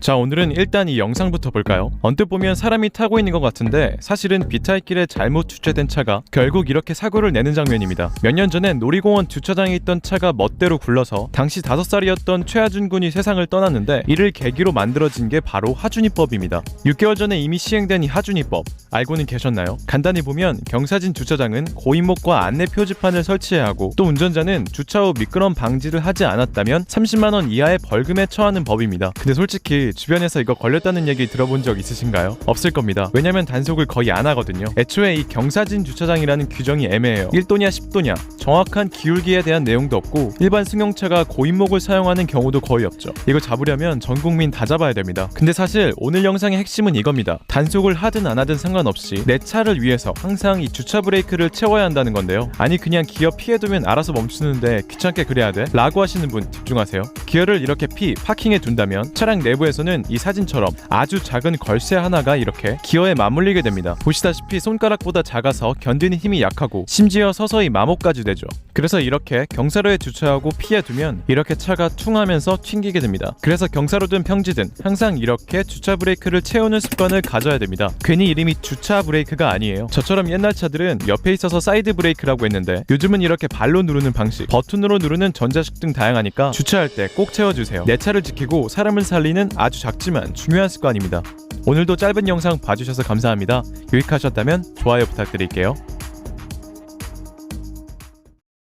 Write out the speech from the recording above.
자 오늘은 일단 이 영상부터 볼까요? 언뜻 보면 사람이 타고 있는 것 같은데 사실은 비탈길에 잘못 주차된 차가 결국 이렇게 사고를 내는 장면입니다. 몇 년 전엔 놀이공원 주차장에 있던 차가 멋대로 굴러서 당시 5살이었던 최하준 군이 세상을 떠났는데 이를 계기로 만들어진 게 바로 하준이법입니다. 6개월 전에 이미 시행된 이 하준이법 알고는 계셨나요? 간단히 보면 경사진 주차장은 고인목과 안내 표지판을 설치해야 하고 또 운전자는 주차 후 미끄럼 방지를 하지 않았다면 30만 원 이하의 벌금에 처하는 법입니다. 근데 솔직히 주변에서 이거 걸렸다는 얘기 들어본 적 있으신가요? 없을 겁니다. 왜냐면 단속을 거의 안 하거든요. 애초에 이 경사진 주차장이라는 규정이 애매해요. 1도냐 10도냐 정확한 기울기에 대한 내용도 없고 일반 승용차가 고인목을 사용하는 경우도 거의 없죠. 이거 잡으려면 전 국민 다 잡아야 됩니다. 근데 사실 오늘 영상의 핵심은 이겁니다. 단속을 하든 안 하든 상관없이 내 차를 위해서 항상 이 주차 브레이크를 채워야 한다는 건데요. 아니 그냥 기어 피해두면 알아서 멈추는데 귀찮게 그래야 돼? 라고 하시는 분 집중하세요. 기어를 이렇게 피 파킹에 둔다면 차량 내부에서는 이 사진처럼 아주 작은 걸쇠 하나가 이렇게 기어에 맞물리게 됩니다. 보시다시피 손가락보다 작아서 견디는 힘이 약하고 심지어 서서히 마모까지 되죠. 그래서 이렇게 경사로에 주차하고 피해 두면 이렇게 차가 퉁하면서 튕기게 됩니다. 그래서 경사로든 평지든 항상 이렇게 주차 브레이크를 채우는 습관을 가져야 됩니다. 괜히 이름이 주차 브레이크가 아니에요. 저처럼 옛날 차들은 옆에 있어서 사이드 브레이크라고 했는데 요즘은 이렇게 발로 누르는 방식, 버튼으로 누르는 전자식 등 다양하니까 주차할 때 꼭 채워주세요. 내 차를 지키고 사람을 살리는 아주 작지만 중요한 습관입니다. 오늘도 짧은 영상 봐주셔서 감사합니다. 유익하셨다면 좋아요 부탁드릴게요.